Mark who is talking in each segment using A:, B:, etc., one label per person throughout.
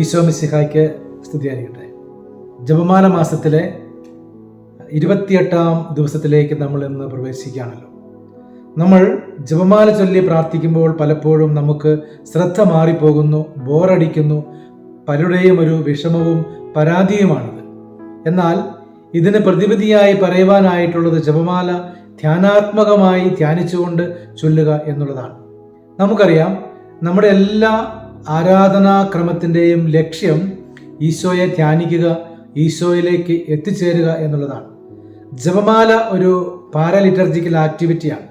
A: ഈശോ മിസിഹായ്ക്ക് സ്തുതിയായിരിക്കട്ടെ. ജപമാല മാസത്തിലെ ഇരുപത്തിയെട്ടാം ദിവസത്തിലേക്ക് നമ്മൾ ഇന്ന് പ്രവേശിക്കുകയാണല്ലോ. നമ്മൾ ജപമാല ചൊല്ലി പ്രാർത്ഥിക്കുമ്പോൾ പലപ്പോഴും നമുക്ക് ശ്രദ്ധ മാറിപ്പോകുന്നു ബോറടിക്കുന്നു പലരുടെയും ഒരു വിഷമവും പരാതിയുമാണിത്. എന്നാൽ ഇതിന് പ്രതിവിധിയായി പറയുവാനായിട്ടുള്ളത് ജപമാല ധ്യാനാത്മകമായി ധ്യാനിച്ചുകൊണ്ട് ചൊല്ലുക എന്നുള്ളതാണ്. നമുക്കറിയാം നമ്മുടെ എല്ലാ ആരാധനാക്രമത്തിന്റെയും ലക്ഷ്യം ഈശോയെ ധ്യാനിക്കുക ഈശോയിലേക്ക് എത്തിച്ചേരുക എന്നുള്ളതാണ്. ജപമാല ഒരു പാരലിറ്റർജിക്കൽ ആക്ടിവിറ്റിയാണ്.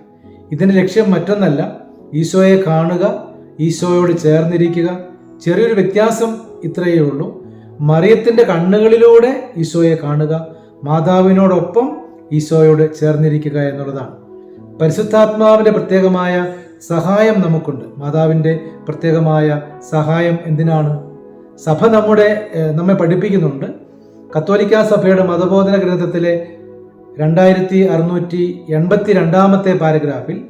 A: ഇതിന്റെ ലക്ഷ്യം മറ്റൊന്നല്ല ഈശോയെ കാണുക ഈശോയോട് ചേർന്നിരിക്കുക. ചെറിയൊരു വ്യത്യാസം ഇത്രയേ ഉള്ളൂ. മറിയത്തിന്റെ കണ്ണുകളിലൂടെ ഈശോയെ കാണുക മാതാവിനോടൊപ്പം ഈശോയോട് ചേർന്നിരിക്കുക എന്നുള്ളതാണ്. പരിശുദ്ധാത്മാവിന്റെ പ്രത്യേകമായ സഹായം നമുക്കുണ്ട്. മാതാവിന്റെ പ്രത്യേകമായ സഹായം എന്തിനാണ്? സഭ നമ്മുടെ നമ്മെ പഠിപ്പിക്കുന്നുണ്ട്. കത്തോലിക്ക സഭയുടെ മതബോധന ഗ്രന്ഥത്തിലെ രണ്ടായിരത്തി അറുന്നൂറ്റി എൺപത്തി രണ്ടാമത്തെ പാരഗ്രാഫിൽ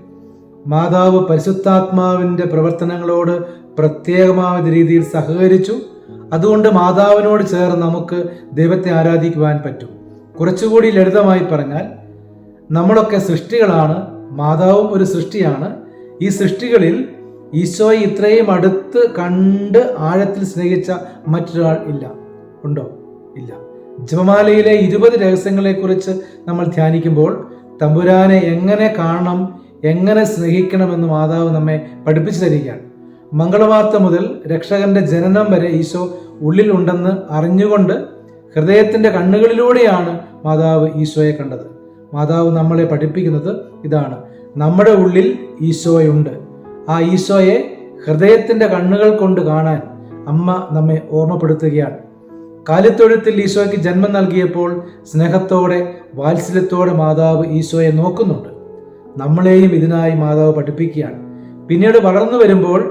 A: മാതാവ് പരിശുദ്ധാത്മാവിന്റെ പ്രവർത്തനങ്ങളോട് പ്രത്യേകമായ രീതിയിൽ സഹകരിച്ചു. അതുകൊണ്ട് മാതാവിനോട് ചേർന്ന് നമുക്ക് ദൈവത്തെ ആരാധിക്കുവാൻ പറ്റും. കുറച്ചുകൂടി ലളിതമായി പറഞ്ഞാൽ നമ്മളൊക്കെ സൃഷ്ടികളാണ് മാതാവും ഒരു സൃഷ്ടിയാണ്. ഈ സൃഷ്ടികളിൽ ഈശോയെ ഇത്രയും അടുത്ത് കണ്ട് ആഴത്തിൽ സ്നേഹിച്ച മറ്റൊരാൾ ഇല്ല. ഉണ്ടോ? ഇല്ല. ജപമാലയിലെ ഇരുപത് രഹസ്യങ്ങളെക്കുറിച്ച് നമ്മൾ ധ്യാനിക്കുമ്പോൾ തമ്പുരാനെ എങ്ങനെ കാണണം എങ്ങനെ സ്നേഹിക്കണമെന്ന് മാതാവ് നമ്മെ പഠിപ്പിച്ചു തരികയാണ്. മംഗളവാർത്ത മുതൽ രക്ഷകന്റെ ജനനം വരെ ഈശോ ഉള്ളിലുണ്ടെന്ന് അറിഞ്ഞുകൊണ്ട് ഹൃദയത്തിന്റെ കണ്ണുകളിലൂടെയാണ് മാതാവ് ഈശോയെ കണ്ടത്. മാതാവ് നമ്മളെ പഠിപ്പിക്കുന്നത് ഇതാണ്. നമ്മുടെ ഉള്ളിൽ ഈശോയുണ്ട്. ആ ഈശോയെ ഹൃദയത്തിന്റെ കണ്ണുകൾ കൊണ്ട് കാണാൻ അമ്മ നമ്മെ ഓർമ്മപ്പെടുത്തുകയാണ്. കാലിത്തൊഴുത്തിൽ ഈശോയ്ക്ക് ജന്മം നൽകിയപ്പോൾ സ്നേഹത്തോടെ വാത്സല്യത്തോടെ മാതാവ് ഈശോയെ നോക്കുന്നുണ്ട്. നമ്മളെയും ഇതിനായി മാതാവ് പഠിപ്പിക്കുകയാണ്. പിന്നീട് വളർന്നു വരുമ്പോൾ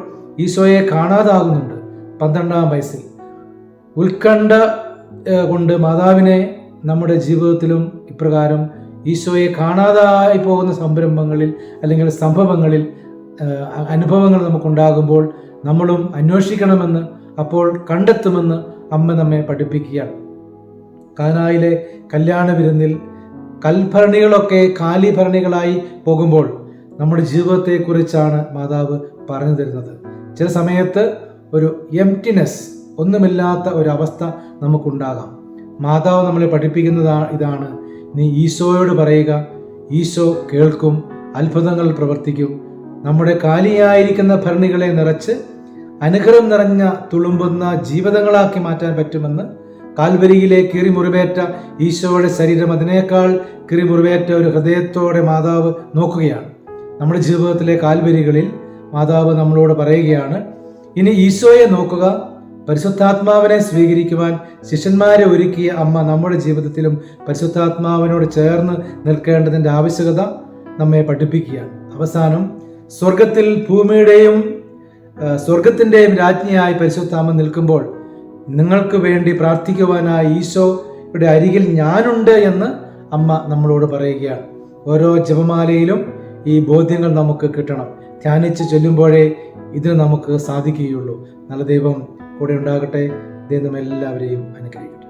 A: ഈശോയെ കാണാതാകുന്നുണ്ട് പന്ത്രണ്ടാം വയസ്സിൽ. ഉത്കണ്ഠ കൊണ്ട് മാതാവിനെ നമ്മുടെ ജീവിതത്തിലും ഇപ്രകാരം ഈശോയെ കാണാതായി പോകുന്ന സംരംഭങ്ങളിൽ അല്ലെങ്കിൽ സംഭവങ്ങളിൽ അനുഭവങ്ങൾ നമുക്കുണ്ടാകുമ്പോൾ നമ്മളും അന്വേഷിക്കണമെന്ന് അപ്പോൾ കണ്ടെത്തുമെന്ന് അമ്മ നമ്മെ പഠിപ്പിക്കുകയാണ്. കാനായിലെ കല്യാണ വിരുന്നിൽ കൽഭരണികളൊക്കെ കാലിഭരണികളായി പോകുമ്പോൾ നമ്മുടെ ജീവിതത്തെക്കുറിച്ചാണ് മാതാവ് പറഞ്ഞു തരുന്നത്. ചില സമയത്ത് ഒരു എംറ്റിനെസ് ഒന്നുമില്ലാത്ത ഒരവസ്ഥ നമുക്കുണ്ടാകാം. മാതാവ് നമ്മളെ പഠിപ്പിക്കുന്നതാ ഇതാണ് നീ ഈശോയോട് പറയുക. ഈശോ കേൾക്കും അത്ഭുതങ്ങൾ പ്രവർത്തിക്കും. നമ്മുടെ കാലിയായിരിക്കുന്ന ഭരണികളെ നിറച്ച് അനുഗ്രഹം നിറഞ്ഞ തുളുമ്പുന്ന ജീവിതങ്ങളാക്കി മാറ്റാൻ പറ്റുമെന്ന് കാൽവരിയിലെ കിറിമുറിവേറ്റ ഈശോയുടെ ശരീരം അതിനേക്കാൾ കിറിമുറിവേറ്റ ഒരു ഹൃദയത്തോടെ മാതാവ് നോക്കുകയാണ്. നമ്മുടെ ജീവിതത്തിലെ കാൽവരികളിൽ മാതാവ് നമ്മളോട് പറയുകയാണ് ഇനി ഈശോയെ നോക്കുക പരിശുദ്ധാത്മാവിനെ സ്വീകരിക്കുവാൻ ശിഷ്യന്മാരെ ഒരുക്കിയ അമ്മ നമ്മുടെ ജീവിതത്തിലും പരിശുദ്ധാത്മാവിനോട് ചേർന്ന് നിൽക്കേണ്ടതിന്റെ ആവശ്യകത നമ്മെ പഠിപ്പിക്കുകയാണ്. അവസാനം സ്വർഗത്തിൽ ഭൂമിയുടെയും സ്വർഗത്തിന്റെയും രാജ്ഞിയായി പരിശുദ്ധാമ നിൽക്കുമ്പോൾ നിങ്ങൾക്ക് വേണ്ടി പ്രാർത്ഥിക്കുവാനായി ഈശോയുടെ അരികിൽ ഞാനുണ്ട് എന്ന് അമ്മ നമ്മളോട് പറയുകയാണ്. ഓരോ ജപമാലയിലും ഈ ബോധ്യങ്ങൾ നമുക്ക് കിട്ടണം. ധ്യാനിച്ച് ചൊല്ലുമ്പോഴേ ഇതിന് നമുക്ക് സാധിക്കുകയുള്ളൂ. നല്ല ദൈവം കൂടെ ഉണ്ടാകട്ടെ ദൈവം എല്ലാവരെയും അനുഗ്രഹിക്കട്ടെ.